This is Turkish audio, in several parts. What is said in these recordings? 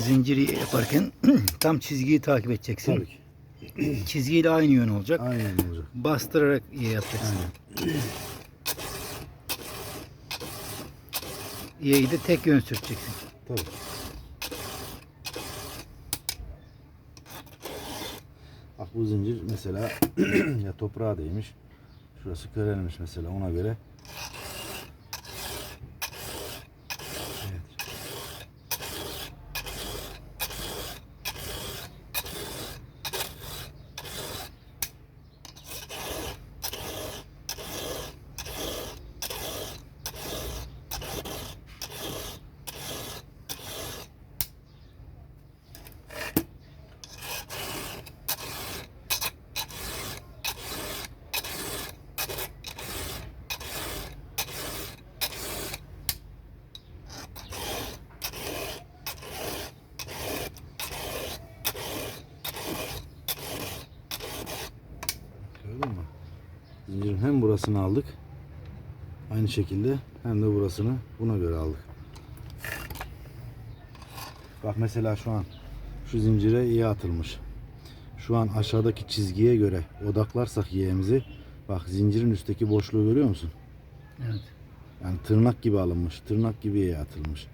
Zinciri yaparken tam çizgiyi takip edeceksin. Tabii ki. Çizgiyle aynı yön olacak. Aynen olacak. Bastırarak iyi yapacaksın. Aynen. İyi de tek yön sürteceksin. Tabii. Bak bu zincir mesela ya toprağa değmiş. Şurası körelmiş mesela ona göre. Evet. Gördün mü? Zincirin hem burasını aldık. Aynı şekilde hem de burasını buna göre aldık. Bak mesela şu an şu zincire iyi atılmış. Şu an aşağıdaki çizgiye göre odaklarsak yeğimizi bak zincirin üstteki boşluğu görüyor musun? Evet. Yani tırnak gibi alınmış. Tırnak gibi yere atılmış.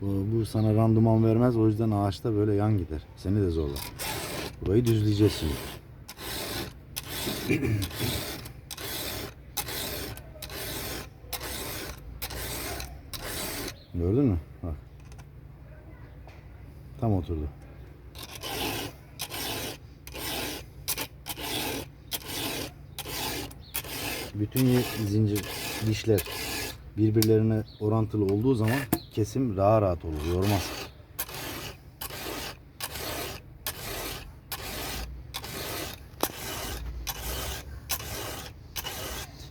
Bu, bu sana randıman vermez. O yüzden ağaçta böyle yan gider. Seni de zorlar. Burayı düzleyeceğiz şimdi. Gördün mü? Bak. Tam oturdu. Bütün zincir dişler birbirlerine orantılı olduğu zaman kesim daha rahat olur, yormaz.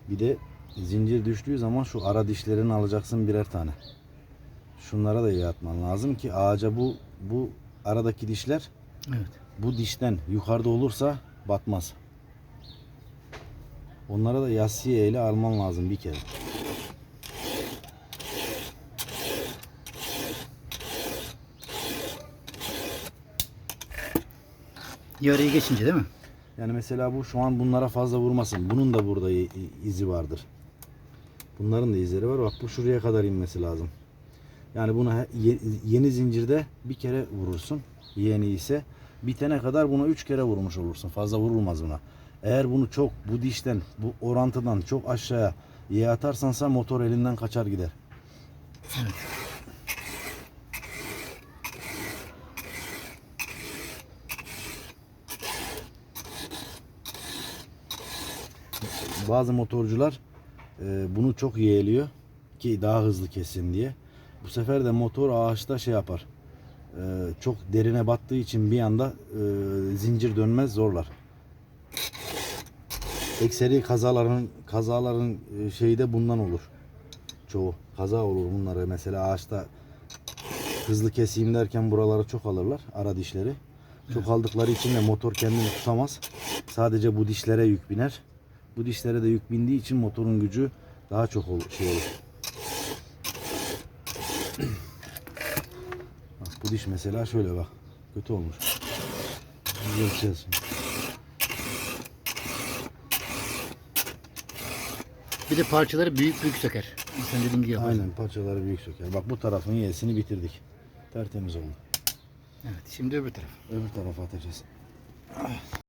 Bir de zincir düştüğü zaman şu ara dişlerini alacaksın birer tane. Şunlara da iyi atman lazım ki ağaca bu bu aradaki dişler Evet. bu dişten yukarıda olursa batmaz. Onlara da yassiye ile alman lazım bir kere. Yarıyı geçince değil mi? Yani mesela bu şu an bunlara fazla vurmasın. Bunun da burada izi vardır. Bunların da izleri var. Bak bu şuraya kadar inmesi lazım. Yani ye- yeni zincirde bir kere vurursun. Yeni ise bitene kadar buna üç kere vurmuş olursun. Fazla vurulmaz buna. Eğer bunu çok bu dişten, bu orantıdan çok aşağıya ye atarsansa motor elinden kaçar gider. Bazı motorcular e, bunu çok yeğliyor ki daha hızlı kessin diye. Bu sefer de motor ağaçta şey yapar. E, çok derine battığı için bir anda e, zincir dönmez zorlar. Ekseri kazaların kazaların e, şeyi de bundan olur. Çoğu kaza olur bunları mesela ağaçta hızlı keseyim derken buraları çok alırlar ara dişleri. Çok aldıkları için de motor kendini tutamaz. Sadece bu dişlere yük biner. Bu dişlere de yük bindiği için motorun gücü daha çok ol- şey olur. Bu diş mesela şöyle bak. Kötü olmuş. Düzelteceğiz şimdi. Bir de parçaları büyük büyük söker. Sen dediğin gibi yaparsın. Aynen parçaları büyük söker. Bak bu tarafın yesini bitirdik. Tertemiz oldu. Evet. Şimdi öbür taraf. Öbür tarafa atacağız.